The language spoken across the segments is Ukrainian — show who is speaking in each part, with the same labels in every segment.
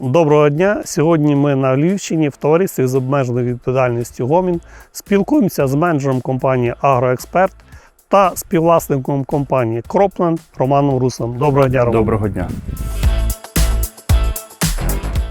Speaker 1: Доброго дня! Сьогодні ми на Львівщині в товаристві з обмеженою відповідальністю Гомін спілкуємося з менеджером компанії Агроексперт та співвласником компанії Кропленд Романом Русом. Доброго дня, Роман.
Speaker 2: Доброго дня.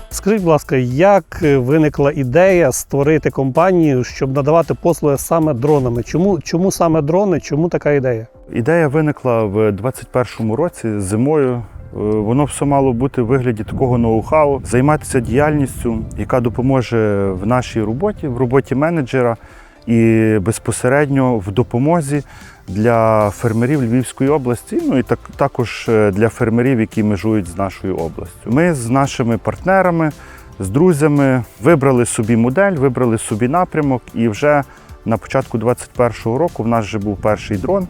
Speaker 1: Скажіть, будь ласка, як виникла ідея створити компанію, щоб надавати послуги саме дронами? Чому, чому саме дрони? Чому така ідея?
Speaker 2: Ідея виникла в 2021 році зимою. Е, Воно все мало бути в вигляді такого ноу-хау, займатися діяльністю, яка допоможе в нашій роботі, в роботі менеджера і безпосередньо в допомозі для фермерів Львівської області, ну і так, також е, для фермерів, які межують з нашою областю. Ми з нашими партнерами, з друзями вибрали собі модель, вибрали собі напрямок, і вже на початку 2021 року в нас вже був перший дрон.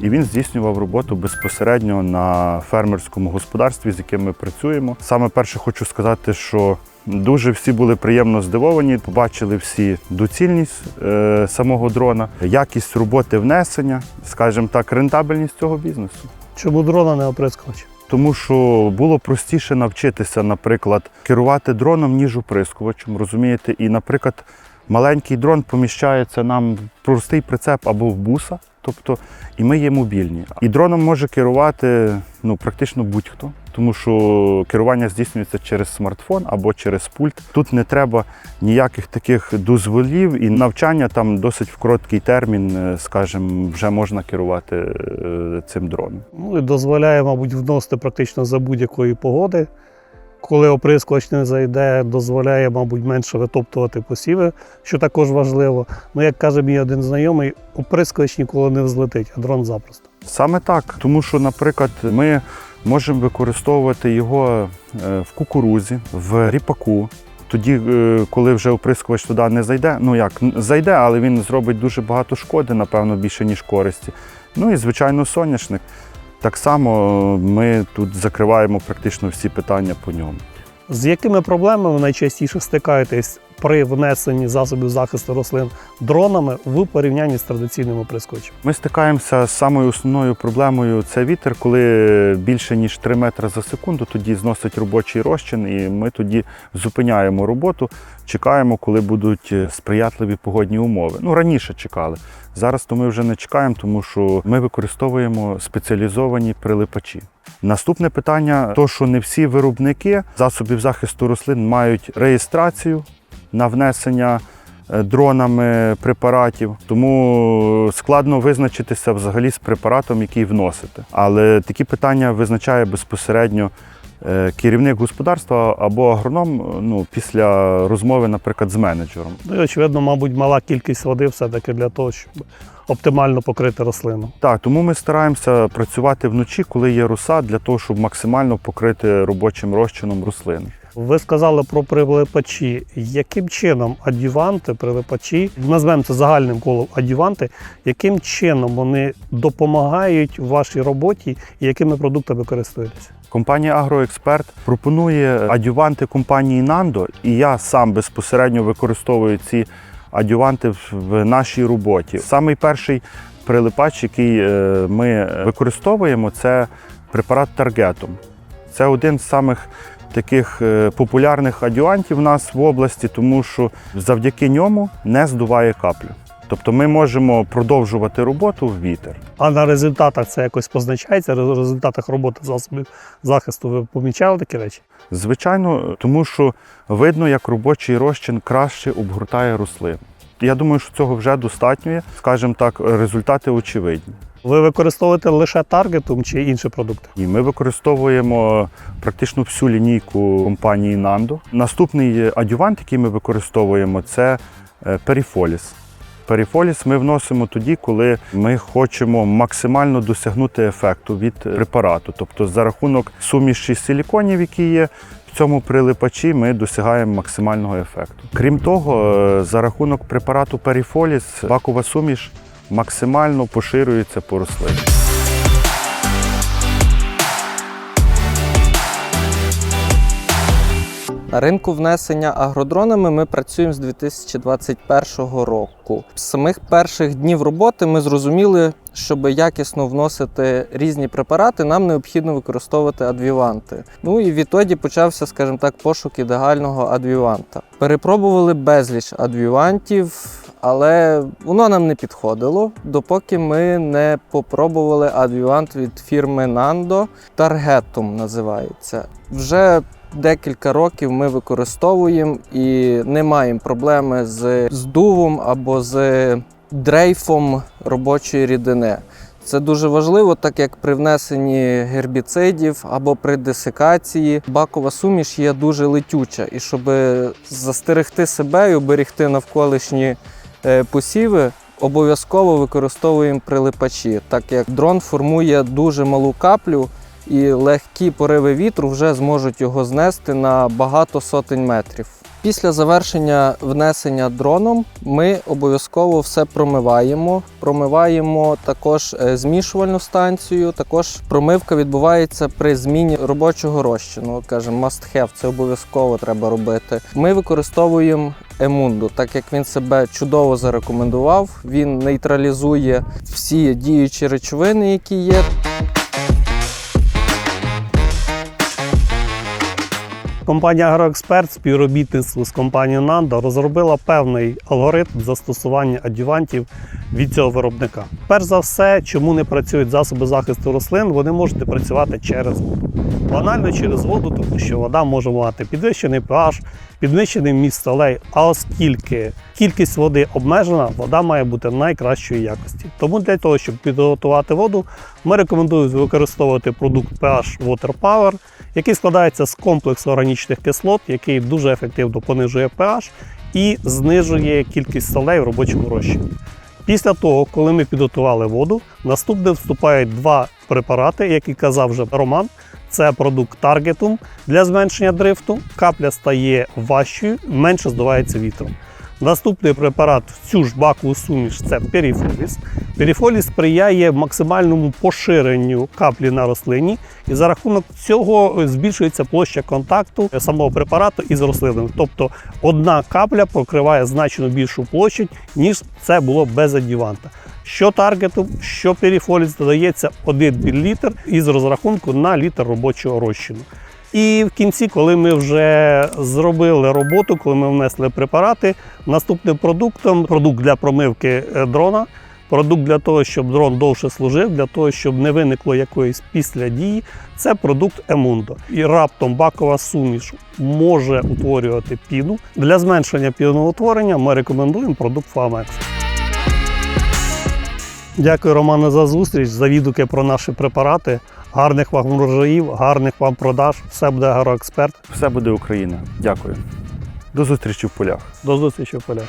Speaker 2: І він здійснював роботу безпосередньо на фермерському господарстві, з яким ми працюємо. Саме перше хочу сказати, що дуже всі були приємно здивовані, побачили всі доцільність е, самого дрона, якість роботи внесення, скажімо так, рентабельність цього бізнесу.
Speaker 1: Чому дрона не оприскувач?
Speaker 2: Тому що було простіше навчитися, наприклад, керувати дроном, ніж оприскувачем, розумієте? І, наприклад, маленький дрон поміщається нам в простий прицеп або в буса, тобто, і ми є мобільні. І дроном може керувати ну, практично будь-хто, тому що керування здійснюється через смартфон або через пульт. Тут не треба ніяких таких дозволів і навчання там досить в короткий термін, е, скажімо, вже можна керувати е, цим дроном.
Speaker 1: Ну і дозволяє, мабуть, вносити практично за будь-якої погоди. Коли оприскувач не зайде, дозволяє, мабуть, менше витоптувати посіви, що також важливо. Ну, як каже мій один знайомий, оприскувач ніколи не взлетить, а дрон запросто.
Speaker 2: Саме так, тому що, наприклад, ми можемо використовувати його е, в кукурузі, в ріпаку. Тоді, е, коли вже оприскувач туди не зайде, ну як зайде, але він зробить дуже багато шкоди, напевно, більше ніж користі. Ну і звичайно, соняшник. Так само ми тут закриваємо практично всі питання по ньому.
Speaker 1: З якими проблемами найчастіше стикаєтесь при внесенні засобів захисту рослин дронами в порівнянні з традиційним оприскувачем?
Speaker 2: Ми стикаємося з самою основною проблемою це вітер, коли більше ніж 3 метри за секунду, тоді зносить робочий розчин, і ми тоді зупиняємо роботу, чекаємо, коли будуть сприятливі погодні умови. Ну раніше чекали. Зараз то ми вже не чекаємо, тому що ми використовуємо спеціалізовані прилипачі. Наступне питання: то, що не всі виробники засобів захисту рослин мають реєстрацію на внесення е, дронами препаратів, тому складно визначитися взагалі з препаратом, який вносити. Але такі питання визначає безпосередньо е, керівник господарства або агроном ну, після розмови, наприклад, з менеджером.
Speaker 1: Ну і очевидно, мабуть, мала кількість води все-таки для того, щоб оптимально покрити рослину.
Speaker 2: Так, тому ми стараємося працювати вночі, коли є роса, для того, щоб максимально покрити робочим розчином рослини.
Speaker 1: Ви сказали про прилипачі. Яким чином адюванти, прилипачі, назвемо це загальним колом адюванти, яким чином вони допомагають у вашій роботі і якими продуктами користуєтеся?
Speaker 2: Компанія Агроексперт пропонує адюванти компанії Nando, і я сам безпосередньо використовую ці адюванти в- нашій роботі. Самий перший прилипач, який е, ми використовуємо, це препарат Таргетом. Це один з самих таких е, популярних адюантів у нас в області, тому що завдяки ньому не здуває каплю. Тобто ми можемо продовжувати роботу в вітер.
Speaker 1: А на результатах це якось позначається? В результатах роботи засобів захисту ви помічали такі речі?
Speaker 2: Звичайно, тому що видно, як робочий розчин краще обгортає рослину. Я думаю, що цього вже достатньо. Скажімо так, результати очевидні.
Speaker 1: Ви використовуєте лише таргетум чи інші продукти?
Speaker 2: І ми використовуємо практично всю лінійку компанії Nando. Наступний адювант, який ми використовуємо, це е, періфоліс. Періфоліс ми вносимо тоді, коли ми хочемо максимально досягнути ефекту від препарату. Тобто за рахунок суміші силіконів, які є в цьому прилипачі, ми досягаємо максимального ефекту. Крім того, е, за рахунок препарату Періфоліс бакова суміш максимально поширюється по рослині.
Speaker 3: На ринку внесення агродронами ми працюємо з 2021 року. З самих перших днів роботи ми зрозуміли, щоб якісно вносити різні препарати, нам необхідно використовувати адвіванти. Ну і відтоді почався, скажімо так, пошук ідеального адвіванта. Перепробували безліч адвівантів, але воно нам не підходило, допоки ми не попробували адвівант від фірми Nando. Targetum називається. Вже декілька років ми використовуємо і не маємо проблеми з здувом або з дрейфом робочої рідини. Це дуже важливо, так як при внесенні гербіцидів або при десикації бакова суміш є дуже летюча. І щоб застерегти себе і оберегти навколишні е, посіви, обов'язково використовуємо прилипачі, так як дрон формує дуже малу каплю, і легкі пориви вітру вже зможуть його знести на багато сотень метрів. Після завершення внесення дроном ми обов'язково все промиваємо. Промиваємо також е, змішувальну станцію. Також промивка відбувається при зміні робочого розчину. Кажемо, must have, це обов'язково треба робити. Ми використовуємо Емунду, так як він себе чудово зарекомендував. Він нейтралізує всі діючі речовини, які є.
Speaker 1: Компанія Агроексперт співробітництво з компанією Nando розробила певний алгоритм застосування адювантів від цього виробника. Перш за все, чому не працюють засоби захисту рослин, вони можуть працювати через воду. Банально через воду, тому що вода може мати підвищений pH, підвищений міст солей. А оскільки кількість води обмежена, вода має бути найкращої якості. Тому для того, щоб підготувати воду, ми рекомендуємо використовувати продукт PH Water Power, який складається з комплексу органічних кислот, який дуже ефективно понижує pH і знижує кількість солей в робочому розчині. Після того, коли ми підготували воду, наступне вступають два препарати, які казав вже Роман. Це продукт таргетум для зменшення дрифту. Капля стає важчою, менше здувається вітром. Наступний препарат в цю ж бакову суміш це періфоліс. Періфоліс сприяє максимальному поширенню каплі на рослині, і за рахунок цього збільшується площа контакту самого препарату із рослинами. Тобто одна капля покриває значно більшу площадь, ніж це було без адюванта. Що таргету, що періфоліс додається 1 мл із розрахунку на літр робочого розчину. І в кінці, коли ми вже зробили роботу, коли ми внесли препарати, наступним продуктом продукт для промивки е, дрона, продукт для того, щоб дрон довше служив, для того, щоб не виникло якоїсь після дії, це продукт Емундо. І раптом бакова суміш може утворювати піну. Для зменшення піноутворення ми рекомендуємо продукт Фамекс. Дякую, Романе, за зустріч, за відгуки про наші препарати. Гарних вам врожаїв, гарних вам продаж. Все буде агроексперт.
Speaker 2: Все буде Україна. Дякую. До зустрічі в полях.
Speaker 1: До зустрічі в полях.